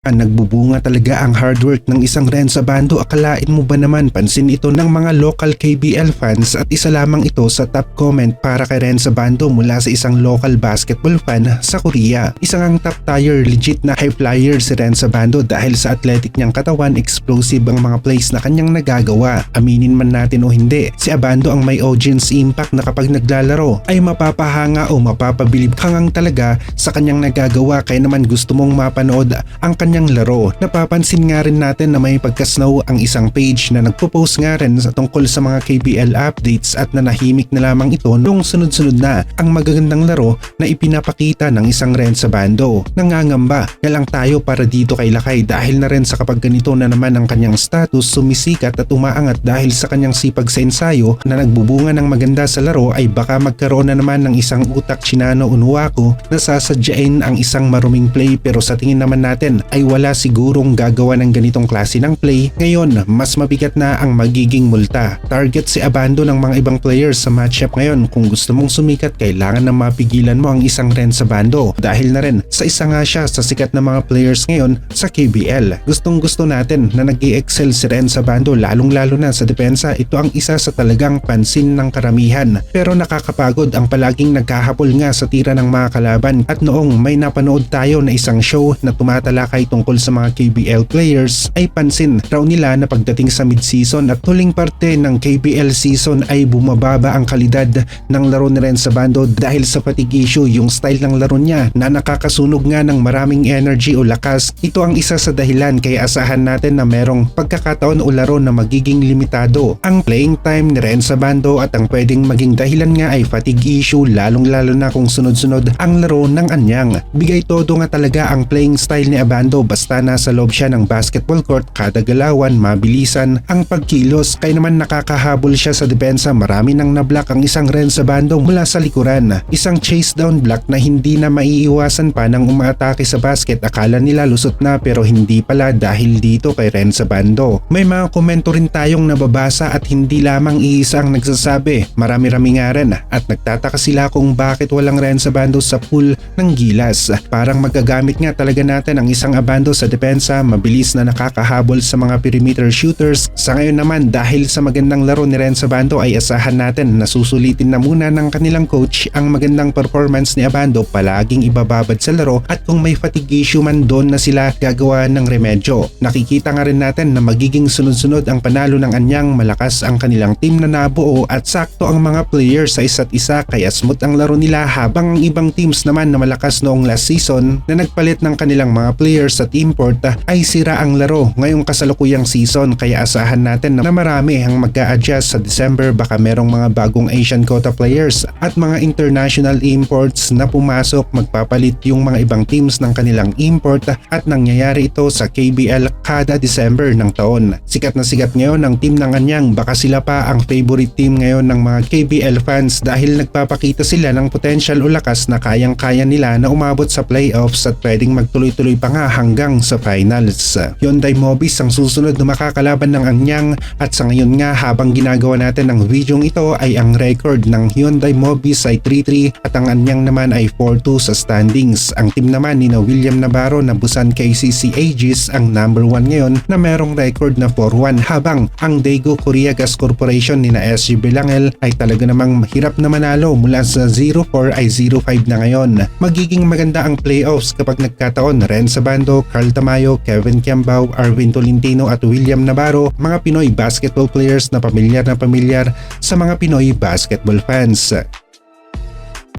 Nagbubunga talaga ang hard work ng isang Renza Bando. Akalain mo ba naman pansin ito ng mga local KBL fans at isa lamang ito sa top comment para kay Renza Bando mula sa isang local basketball fan sa Korea. Isang ang top tier legit na high flyer si Renza Bando dahil sa athletic niyang katawan explosive ang mga plays na kanyang nagagawa. Aminin man natin o hindi, si Abando ang may audience impact na kapag naglalaro ay mapapahanga o mapapabilib hangang talaga sa kanyang nagagawa kaya naman gusto mong mapanood ang kanyang laro. Napapansin nga rin natin na may pagkasnow ang isang page na nagpo-post nga rin sa tungkol sa mga KBL updates at nanahimik na lamang ito nung sunod-sunod na ang magagandang laro na ipinapakita ng isang ren sa bando. Nangangamba na lang tayo para dito kay Lakay dahil na rin sa kapag ganito na naman ang kanyang status sumisikat at umaangat dahil sa kanyang sipag sa ensayo na nagbubunga ng maganda sa laro ay baka magkaroon na naman ng isang utak Chinano Unuako na sasadyain ang isang maruming play pero sa tingin naman natin ay wala sigurong gagawa ng ganitong klase ng play. Ngayon, mas mabigat na ang magiging multa. Target si Abando ng mga ibang players sa matchup ngayon. Kung gusto mong sumikat, kailangan na mapigilan mo ang isang ren sa bando. Dahil na rin, sa isa nga siya sa sikat na mga players ngayon sa KBL. Gustong gusto natin na nag excel si Ren sa bando lalong lalo na sa depensa. Ito ang isa sa talagang pansin ng karamihan. Pero nakakapagod ang palaging nagkahapol nga sa tira ng mga kalaban. At noong may napanood tayo na isang show na tumatalakay tungkol sa mga KBL players ay pansin raw nila na pagdating sa mid-season at huling parte ng KBL season ay bumababa ang kalidad ng laro ni Renza Bando dahil sa fatigue issue yung style ng laro niya na nakakasunog nga ng maraming energy o lakas. Ito ang isa sa dahilan kaya asahan natin na merong pagkakataon o laro na magiging limitado. Ang playing time ni Renza Bando at ang pwedeng maging dahilan nga ay fatigue issue lalong lalo na kung sunod-sunod ang laro ng anyang. Bigay todo nga talaga ang playing style ni Abando basta nasa loob siya ng basketball court kada galawan mabilisan ang pagkilos. Kaya naman nakakahabol siya sa depensa. Marami nang nablock ang isang ren sa bando mula sa likuran. Isang chase down block na hindi na maiiwasan pa ng umaatake sa basket. Akala nila lusot na pero hindi pala dahil dito kay ren sa bando. May mga komento rin tayong nababasa at hindi lamang iisa ang nagsasabi. Marami-rami nga rin. At nagtataka sila kung bakit walang ren sa bando sa pool ng gilas. Parang magagamit nga talaga natin ang isang abando sa depensa, mabilis na nakakahabol sa mga perimeter shooters. Sa ngayon naman dahil sa magandang laro ni Renzo Bando ay asahan natin na susulitin na muna ng kanilang coach ang magandang performance ni Abando palaging ibababad sa laro at kung may fatigue issue man doon na sila gagawa ng remedyo. Nakikita nga rin natin na magiging sunod-sunod ang panalo ng anyang malakas ang kanilang team na nabuo at sakto ang mga players sa isa't isa kaya smooth ang laro nila habang ang ibang teams naman na malakas noong last season na nagpalit ng kanilang mga players sa import ay sira ang laro ngayong kasalukuyang season. Kaya asahan natin na marami ang mag adjust sa December. Baka merong mga bagong Asian quota players at mga international imports na pumasok. Magpapalit yung mga ibang teams ng kanilang import at nangyayari ito sa KBL kada December ng taon. Sikat na sikat ngayon ang team ng Anyang. Baka sila pa ang favorite team ngayon ng mga KBL fans dahil nagpapakita sila ng potential o lakas na kayang-kaya nila na umabot sa playoffs at pwedeng magtuloy-tuloy pa nga hanggang sa finals. Hyundai Mobis ang susunod na makakalaban ng Anyang at sa ngayon nga habang ginagawa natin ang videong ito ay ang record ng Hyundai Mobis ay 3-3 at ang Anyang naman ay 4-2 sa standings. Ang team naman ni na William Navarro na Busan KCC Aegis ang number 1 ngayon na merong record na 4-1 habang ang Daegu Korea Gas Corporation ni na SG Belangel ay talaga namang mahirap na manalo mula sa 0-4 ay 0-5 na ngayon. Magiging maganda ang playoffs kapag nagkataon ren sa bando Carl Tamayo, Kevin Kiambao, Arvin Tolentino at William Navarro, mga Pinoy basketball players na pamilyar na pamilyar sa mga Pinoy basketball fans.